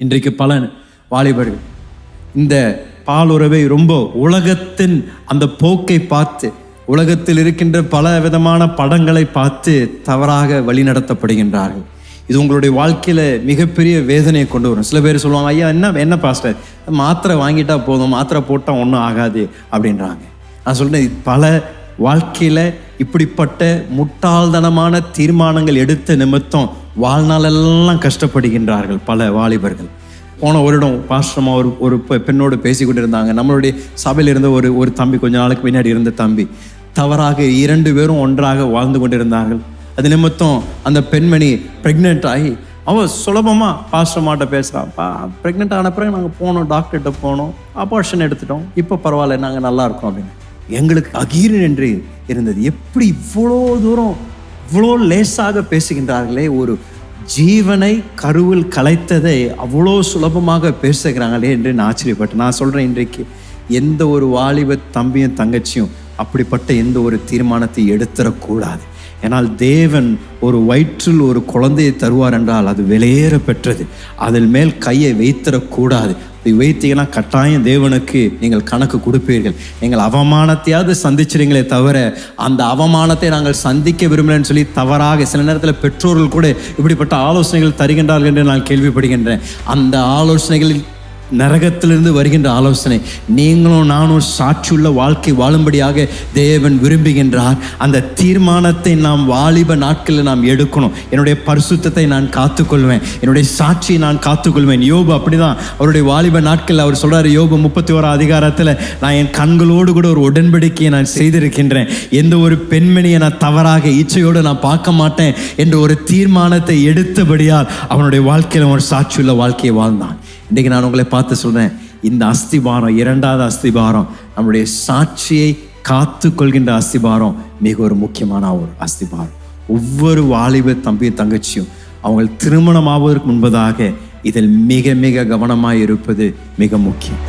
இன்றைக்கு பல வாலிபர்கள் இந்த பாலுறவை ரொம்ப உலகத்தின் அந்த போக்கை பார்த்து உலகத்தில் இருக்கின்ற பல விதமான படங்களை பார்த்து தவறாக வழிநடத்தப்படுகின்றார்கள் இது உங்களுடைய வாழ்க்கையில் மிகப்பெரிய வேதனையை கொண்டு வரும். சில பேர் சொல்லுவாங்க ஐயா என்ன என்ன பாஸ்டர்? மாத்திரை வாங்கிட்டா போதும் மாத்திரை போட்டால் ஒன்றும் ஆகாது அப்படின்றாங்க. நான் சொல்கிறேன் பல வாழ்க்கையில் இப்படிப்பட்ட முட்டாள்தனமான தீர்மானங்கள் எடுத்த நிமித்தம் வாழ்நாளெல்லாம் கஷ்டப்படுகின்றார்கள் பல வாலிபர்கள். போன வருடம் பாஸ்டமா ஒரு ஒரு பெண்ணோடு பேசி கொண்டிருந்தாங்க நம்மளுடைய சபையில் இருந்த ஒரு ஒரு தம்பி கொஞ்ச நாளுக்கு பின்னாடி இருந்த தம்பி. தவறாக இரண்டு பேரும் ஒன்றாக வாழ்ந்து கொண்டிருந்தார்கள். அது நிமித்தம் அந்த பெண்மணி ப்ரெக்னென்ட் ஆகி அவ சுலபமாக பாஸ்டமாட்ட பேசுகிறாப்பா ப்ரெக்னென்ட் ஆன பிறகு நாங்கள் போனோம் டாக்டர்கிட்ட போனோம் அபார்ஷன் எடுத்துட்டோம். இப்போ பரவாயில்ல நாங்கள் நல்லா இருக்கோம் அப்படின்னு. எங்களுக்கு அகீரன் என்று இருந்தது. எப்படி இவ்வளோ தூரம் இவ்வளோ லேசாக பேசுகின்றார்களே ஒரு ஜீவனை கருவில் கலைத்ததை அவ்வளோ சுலபமாக பேசுகிறாங்களே என்று நான் ஆச்சரியப்பட்டேன். நான் சொல்கிறேன் இன்றைக்கு எந்த ஒரு வாலிப தம்பியும் தங்கச்சியும் அப்படிப்பட்ட எந்த ஒரு தீர்மானத்தை எடுத்துடக்கூடாது ஏனால் தேவன் ஒரு வயிற்றில் ஒரு குழந்தையை தருவார் என்றால் அது வெளியேற பெற்றது. அதில் மேல் கையை வைத்திடக்கூடாது இதை வைத்தீங்கன்னா கட்டாயம் தேவனுக்கு நீங்கள் கணக்கு கொடுப்பீர்கள். நீங்கள் அவமானத்தையாவது சந்திச்சிருங்களே தவிர அந்த அவமானத்தை நாங்கள் சந்திக்க விரும்பலன்னு சொல்லி தவறாக சில நேரத்தில் பெற்றோர்கள் கூட இப்படிப்பட்ட ஆலோசனைகள் தருகின்றார்கள் என்று நான் கேள்விப்படுகின்றேன். அந்த ஆலோசனைகளில் நரகத்திலிருந்து வருகின்ற ஆலோசனை. நீங்களும் நானும் சாட்சியுள்ள வாழ்க்கை வாழும்படியாக தேவன் விரும்புகின்றார். அந்த தீர்மானத்தை நாம் வாலிப நாட்களில் நாம் எடுக்கணும். என்னுடைய பரிசுத்தத்தை நான் காத்துக்கொள்வேன். என்னுடைய சாட்சியை நான் காத்துக்கொள்வேன். யோபு அப்படிதான். அவருடைய வாலிப நாட்களில் அவர் சொல்றாரு யோபு முப்பத்தி ஓரா அதிகாரத்தில் நான் என் கண்களோடு கூட ஒரு உடன்படிக்கையை நான் செய்திருக்கின்றேன். எந்த ஒரு பெண்மணியை நான் தவறாக இச்சையோடு நான் பார்க்க மாட்டேன். என்ற ஒரு தீர்மானத்தை எடுத்தபடியால் அவனுடைய வாழ்க்கையில் ஒரு சாட்சியுள்ள வாழ்க்கையை வாழ்ந்தான். இன்றைக்கி நான் உங்களை பார்த்து சொல்கிறேன் இந்த அஸ்திபாரம் இரண்டாவது அஸ்திபாரம் நம்முடைய சாட்சியை காத்து கொள்கின்ற அஸ்திபாரம் மிக ஒரு முக்கியமான ஒரு அஸ்திபாரம். ஒவ்வொரு வாலிப தம்பி தங்கச்சியும் அவங்க திருமணம் ஆவதற்கு முன்பதாக இதில் மிக மிக கவனமாக இருப்பது மிக முக்கியம்.